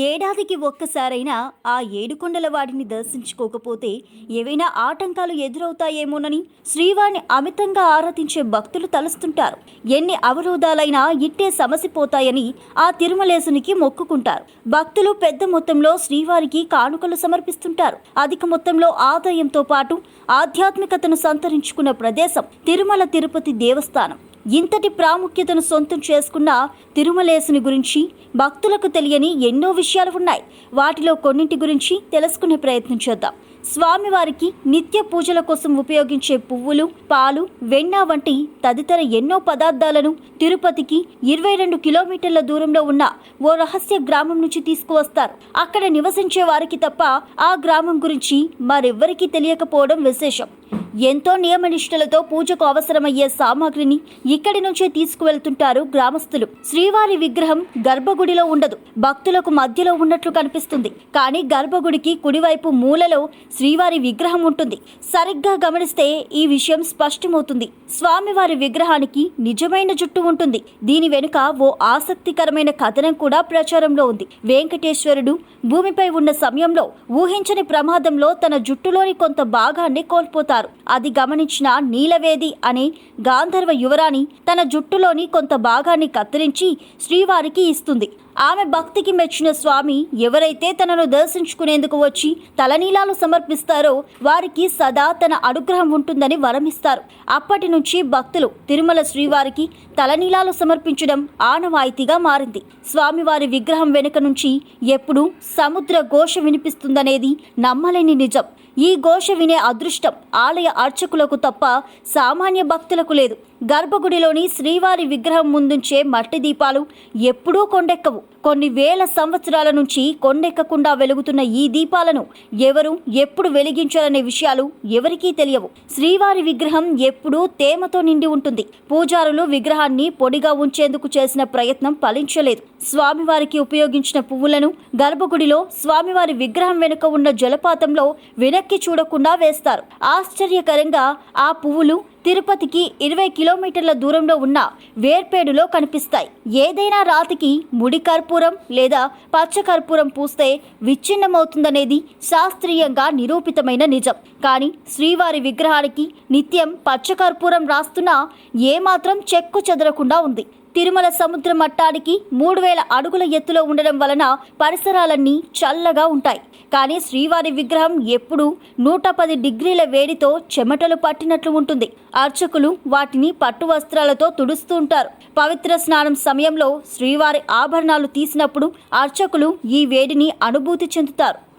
ఏడాదికి ఒక్కసారైనా ఆ ఏడుకొండల వాడిని దర్శించుకోకపోతే ఏవైనా ఆటంకాలు ఎదురవుతాయేమోనని శ్రీవారిని అమితంగా ఆరాధించే భక్తులు తలుస్తుంటారు. ఎన్ని అవరోధాలైనా ఇట్టే సమసిపోతాయని ఆ తిరుమలేసునికి మొక్కుకుంటారు. భక్తులు పెద్ద మొత్తంలో శ్రీవారికి కానుకలు సమర్పిస్తుంటారు. అధిక మొత్తంలో ఆదాయంతో పాటు ఆధ్యాత్మికతను సంతరించుకున్న ప్రదేశం తిరుమల తిరుపతి దేవస్థానం. ఇంతటి ప్రాముఖ్యతను సొంతం చేసుకున్న తిరుమలేసుని గురించి భక్తులకు తెలియని ఎన్నో విషయాలు ఉన్నాయి. వాటిలో కొన్నింటి గురించి తెలుసుకునే ప్రయత్నం చేద్దాం. స్వామివారికి నిత్య పూజల కోసం ఉపయోగించే పువ్వులు పాలు వెన్న వంటి తదితర ఎన్నో పదార్థాలను తిరుపతికి ఇరవై రెండు కిలోమీటర్ల దూరంలో ఉన్న ఓ రహస్య గ్రామం నుంచి తీసుకువస్తారు. అక్కడ నివసించే వారికి తప్ప ఆ గ్రామం గురించి మరెవ్వరికీ తెలియకపోవడం విశేషం. ఎంతో నియమనిష్టలతో పూజకు అవసరమయ్యే సామాగ్రిని ఇక్కడి నుంచే తీసుకువెళ్తుంటారు గ్రామస్తులు. శ్రీవారి విగ్రహం గర్భగుడిలో ఉండదు. భక్తులకు మధ్యలో ఉన్నట్లు కనిపిస్తుంది. కానీ గర్భగుడికి కుడివైపు మూలలో శ్రీవారి విగ్రహం ఉంటుంది. సరిగ్గా గమనిస్తే ఈ విషయం స్పష్టమవుతుంది. స్వామివారి విగ్రహానికి నిజమైన జుట్టు ఉంటుంది. దీని వెనుక ఓ ఆసక్తికరమైన కథనం కూడా ప్రచారంలో ఉంది. వెంకటేశ్వరుడు భూమిపై ఉన్న సమయంలో ఊహించని ప్రమాదంలో తన జుట్టులోని కొంత భాగాన్ని కోల్పోతారు. అది గమనించిన నీలవేది అనే గాంధర్వ యువరాణి తన జుట్టులోని కొంత భాగాన్ని కత్తిరించి శ్రీవారికి ఇస్తుంది. ఆమె భక్తికి మెచ్చిన స్వామి ఎవరైతే తనను దర్శించుకునేందుకు వచ్చి తలనీలాలు సమర్పిస్తారో వారికి సదా తన అనుగ్రహం ఉంటుందని వరమిస్తారు. అప్పటి నుంచి భక్తులు తిరుమల శ్రీవారికి తలనీలాలు సమర్పించడం ఆనవాయితీగా మారింది. స్వామివారి విగ్రహం వెనుక నుంచి ఎప్పుడూ సముద్ర ఘోష వినిపిస్తుందనేది నమ్మలేని నిజం. ఈ ఘోష వినే అదృష్టం ఆలయ అర్చకులకు తప్ప సామాన్య భక్తులకు లేదు. గర్భగుడిలోని శ్రీవారి విగ్రహం ముందుంచే మట్టి దీపాలు ఎప్పుడూ కొండెక్కవు. కొన్ని వేల సంవత్సరాల నుంచి కొండెక్కకుండా వెలుగుతున్న ఈ దీపాలను ఎవరు ఎప్పుడు వెలిగించాలనే విషయాలు ఎవరికీ తెలియవు. శ్రీవారి విగ్రహం ఎప్పుడూ తేమతో నిండి ఉంటుంది. పూజారులు విగ్రహాన్ని పొడిగా ఉంచేందుకు చేసిన ప్రయత్నం ఫలించలేదు. స్వామివారికి ఉపయోగించిన పువ్వులను గర్భగుడిలో స్వామివారి విగ్రహం వెనుక ఉన్న జలపాతంలో వెనక్కి చూడకుండా వేస్తారు. ఆశ్చర్యకరంగా ఆ పువ్వులు తిరుపతికి ఇరవై కిలోమీటర్ల దూరంలో ఉన్న వేర్పేడులో కనిపిస్తాయి. ఏదైనా రాతికి ముడి కర్పూరం లేదా పచ్చ కర్పూరం పూస్తే విచ్ఛిన్నమవుతుందనేది శాస్త్రీయంగా నిరూపితమైన నిజం. కానీ శ్రీవారి విగ్రహానికి నిత్యం పచ్చ కర్పూరం రాస్తున్నా ఏమాత్రం చెక్కు చెదరకుండా ఉంది. తిరుమల సముద్ర మట్టానికి మూడు వేల అడుగుల ఎత్తులో ఉండడం వలన పరిసరాలన్నీ చల్లగా ఉంటాయి. కానీ శ్రీవారి విగ్రహం ఎప్పుడూ నూట పది డిగ్రీల వేడితో చెమటలు పట్టినట్లు ఉంటుంది. అర్చకులు వాటిని పట్టు వస్త్రాలతో తుడుస్తూ ఉంటారు. పవిత్ర స్నానం సమయంలో శ్రీవారి ఆభరణాలు తీసినప్పుడు అర్చకులు ఈ వేడిని అనుభూతి చెందుతారు.